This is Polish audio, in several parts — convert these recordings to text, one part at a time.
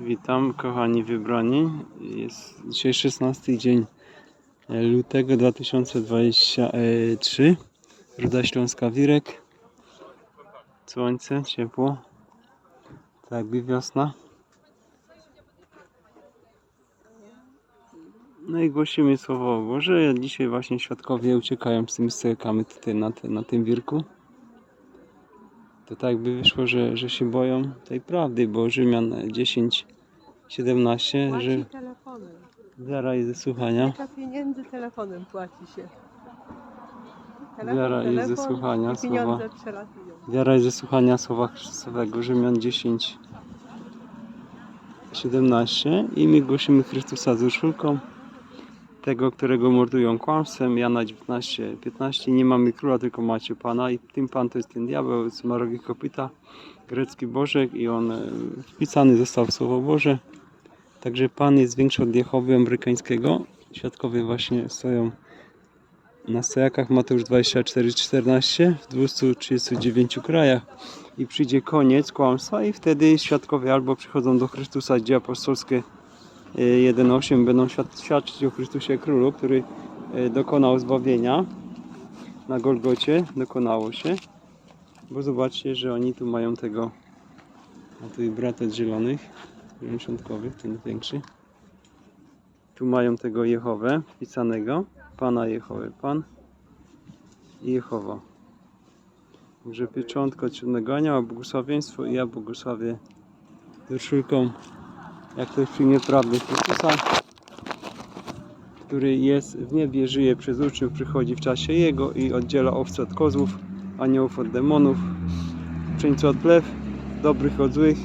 Witam kochani wybrani. Jest dzisiaj 16 dzień lutego 2023. Ruda Śląska Wirek. Słońce, ciepło. Tak jakby wiosna. No i głosimy Słowo Boże. Dzisiaj właśnie świadkowie uciekają z tymi stojakami tutaj na, te, na tym wirku. To tak by wyszło, że, że się boją tej prawdy, bo Rzymian 10, 17, że Płaci telefonem. wiara jest ze słuchania. Kilka pieniędzy telefonem płaci się. Wiara jest ze słuchania i pieniądze przelatują. Wiara jest ze słuchania słowa Chrystusowego. Rzymian 10, 17 i my głosimy Chrystusa z uszulką tego, którego mordują kłamstwem. Jana 19, 15. Nie mamy króla, tylko macie Pana i tym Pan to jest ten diabeł z marogi kopyta, grecki bożek i on e, wpisany został w Słowo Boże. Także Pan jest większy od Jehowy amerykańskiego. Świadkowie właśnie stoją na stojakach Mateusz 24, 14 w 239 krajach i przyjdzie koniec kłamstwa i wtedy świadkowie albo przychodzą do Chrystusa, dzieje apostolskie 1.8 będą świad- świadczyć o Chrystusie Królu, który e, dokonał zbawienia na Golgocie, dokonało się. Bo zobaczcie, że oni tu mają tego a tu i bratec zielonych dziewięćdziesiątkowych, ten większy. Tu mają tego Jehowę wpisanego Pana Jehowy, Pan i Jehowa Także pieczątka od siódmego anioła, błogosławieństwo i ja błogosławię wyszulką jak ktoś przyjmie prawdę Chrystusa który jest w niebie, żyje przez uczniów, przychodzi w czasie Jego i oddziela owce od kozłów, aniołów od demonów, czyńcy od plew, dobrych od złych.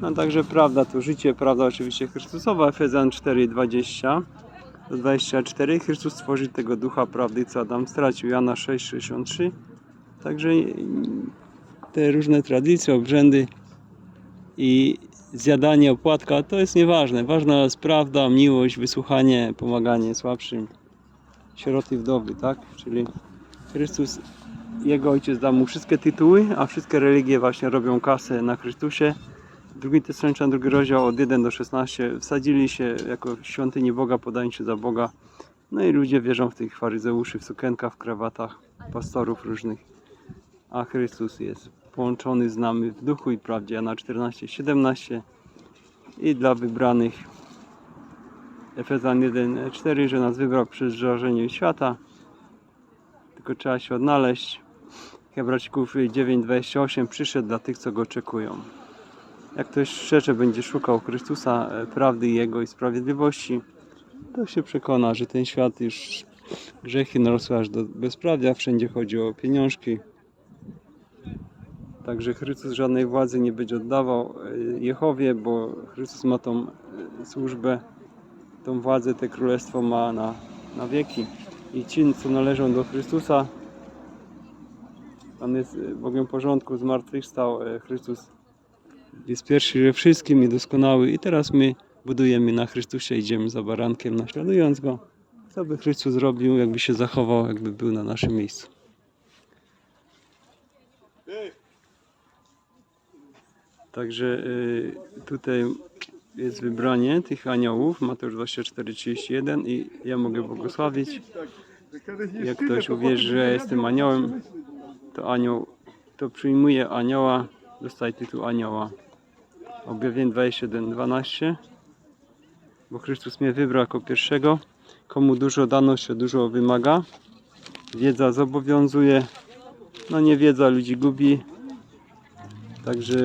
No także prawda to życie, prawda oczywiście Chrystusowa, Efezjan 4, 20 do 24. Chrystus stworzył tego ducha prawdy, co Adam stracił, Jana 6, 63. Także te różne tradycje, obrzędy i zjadanie opłatka to jest nieważne. Ważna jest prawda, miłość, wysłuchanie, pomaganie słabszym, sieroty wdowy, tak? Czyli Chrystus, Jego Ojciec dał mu wszystkie tytuły, a wszystkie religie właśnie robią kasę na Chrystusie. Drugi Tesalonicza, drugi rozdział od 1 do 16 wsadzili się jako świątyni Boga, podając się za Boga. No i ludzie wierzą w tych faryzeuszy, w sukienkach, w krawatach, pastorów różnych. A Chrystus jest połączony z nami w duchu i prawdzie. Jana 14, 17 i dla wybranych Efezjan 1, 4, że nas wybrał przez żarzenie świata. Tylko trzeba się odnaleźć. Hebrajczyków 9, 28 przyszedł dla tych, co go oczekują. Jak ktoś szczerze będzie szukał Chrystusa, e, prawdy Jego i sprawiedliwości, to się przekona, że ten świat już grzechy narosły aż do bezprawia. Wszędzie chodzi o pieniążki, Także Chrystus żadnej władzy nie będzie oddawał e, Jehowie, bo Chrystus ma tą e, służbę, tą władzę, te królestwo ma na, na wieki. I ci, co należą do Chrystusa, Pan jest e, Bogiem porządku, zmartwychwstał. Chrystus jest pierwszy we wszystkim i doskonały. I teraz my budujemy na Chrystusie, idziemy za barankiem, naśladując Go. Co by Chrystus zrobił, jakby się zachował, jakby był na naszym miejscu. Także y, tutaj jest wybranie tych aniołów, Mateusz 24:31 i ja mogę błogosławić. Jak ktoś uwierzy, że ja jestem aniołem, to anioł, to przyjmuje anioła, dostaje tytuł anioła. Objawienie 21:12 Bo Chrystus mnie wybrał jako pierwszego. Komu dużo dano się dużo wymaga. Wiedza zobowiązuje. No nie wiedza ludzi gubi, Także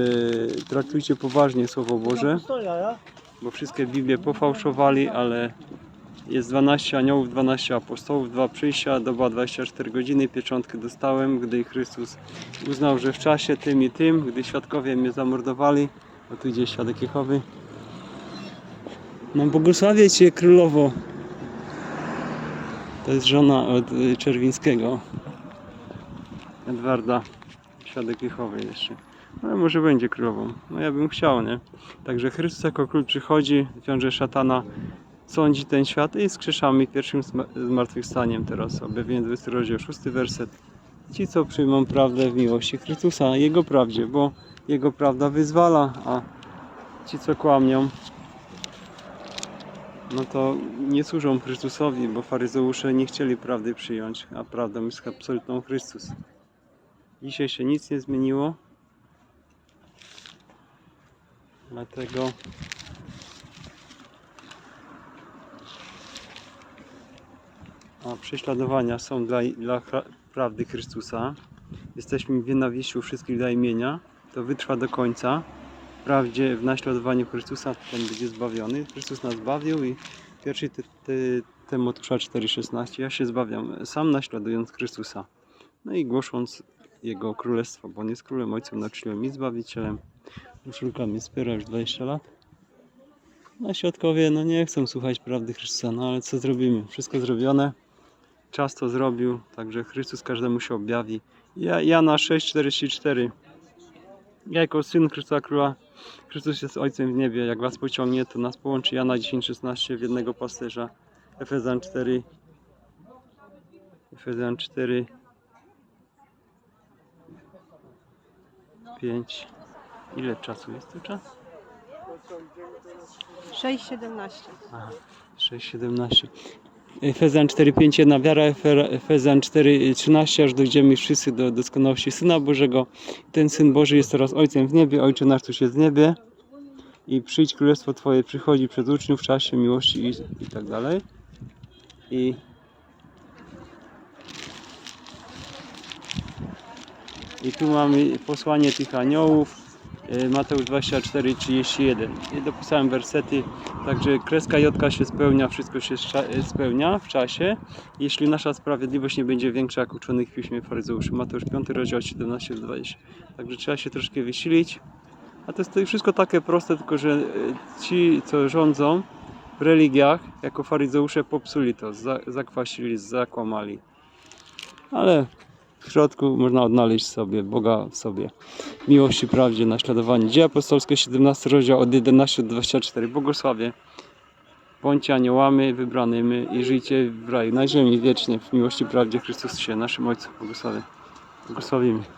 traktujcie poważnie Słowo Boże, bo wszystkie Biblię pofałszowali, ale jest 12 aniołów, 12 apostołów, dwa przyjścia, doba 24 godziny, pieczątkę dostałem, gdy Chrystus uznał, że w czasie tym i tym, gdy świadkowie mnie zamordowali, bo tu idzie świadek Jehowy. No błogosławię Cię królowo. To jest żona od y, Czerwińskiego. Edwarda, świadek Jehowy jeszcze. Ale może będzie królową. No ja bym chciał, nie? Także Chrystus jako król przychodzi, wiąże szatana, sądzi ten świat i skrzeszamy pierwszym zma- zmartwychwstaniem teraz. Objawienie 20 rozdział, 6 werset. Ci, co przyjmą prawdę w miłości Chrystusa, Jego prawdzie, bo Jego prawda wyzwala, a ci, co kłamią, no to nie służą Chrystusowi, bo faryzeusze nie chcieli prawdy przyjąć, a prawdą jest absolutną Chrystus. Dzisiaj się nic nie zmieniło. Dlatego a prześladowania są dla, dla prawdy Chrystusa. Jesteśmy w nienawieściu wszystkich dla imienia. To wytrwa do końca. Wprawdzie w naśladowaniu Chrystusa ten będzie zbawiony. Chrystus nas zbawił i pierwszy te, te, Tymoteusza 4,16 Ja się zbawiam sam naśladując Chrystusa. No i głosząc Jego królestwo, bo On jest królem, ojcem, nauczycielem i zbawicielem. Urszulka mnie wspiera już 20 lat. Na świadkowie no nie chcą słuchać prawdy Chrystusa, no ale co zrobimy? Wszystko zrobione. Czas to zrobił, także Chrystus każdemu się objawi. Ja, Jana 6,44 Ja jako syn Chrystusa Króla, Chrystus jest Ojcem w niebie. Jak was pociągnie, to nas połączy Jana 10,16 w jednego pasterza. Efezjan 4 Efezjan 4 5 Ile czasu jest tu czas? 6,17. Aha, 6,17. Efezjan 4,5, jedna wiara, Efe- Efezjan 4,13, aż dojdziemy wszyscy do doskonałości Syna Bożego. Ten Syn Boży jest teraz Ojcem w niebie, Ojcze nasz, któryś jest w niebie. I przyjdź Królestwo Twoje, przychodzi przez uczniów w czasie miłości i, i tak dalej. I I tu mamy posłanie tych aniołów, y, Mateusz 24, 31. I dopisałem wersety, także kreska Jotka się spełnia, wszystko się sza- spełnia w czasie, jeśli nasza sprawiedliwość nie będzie większa jak uczonych w piśmie faryzeuszy. Mateusz 5 rozdział 17 do 20. Także trzeba się troszkę wysilić. A to jest to wszystko takie proste, tylko że y, ci, co rządzą w religiach, jako faryzeusze popsuli to, za- zakwasili, zakłamali. Ale w środku można odnaleźć sobie Boga w sobie. Miłości, prawdzie, naśladowanie. Dzieje apostolskie, 17 rozdział od 11 do 24. Błogosławie. Bądźcie aniołami wybranymi i żyjcie w raju na ziemi wiecznie w miłości, prawdzie Chrystus się, naszym Ojcu. Błogosławie. Błogosławimy.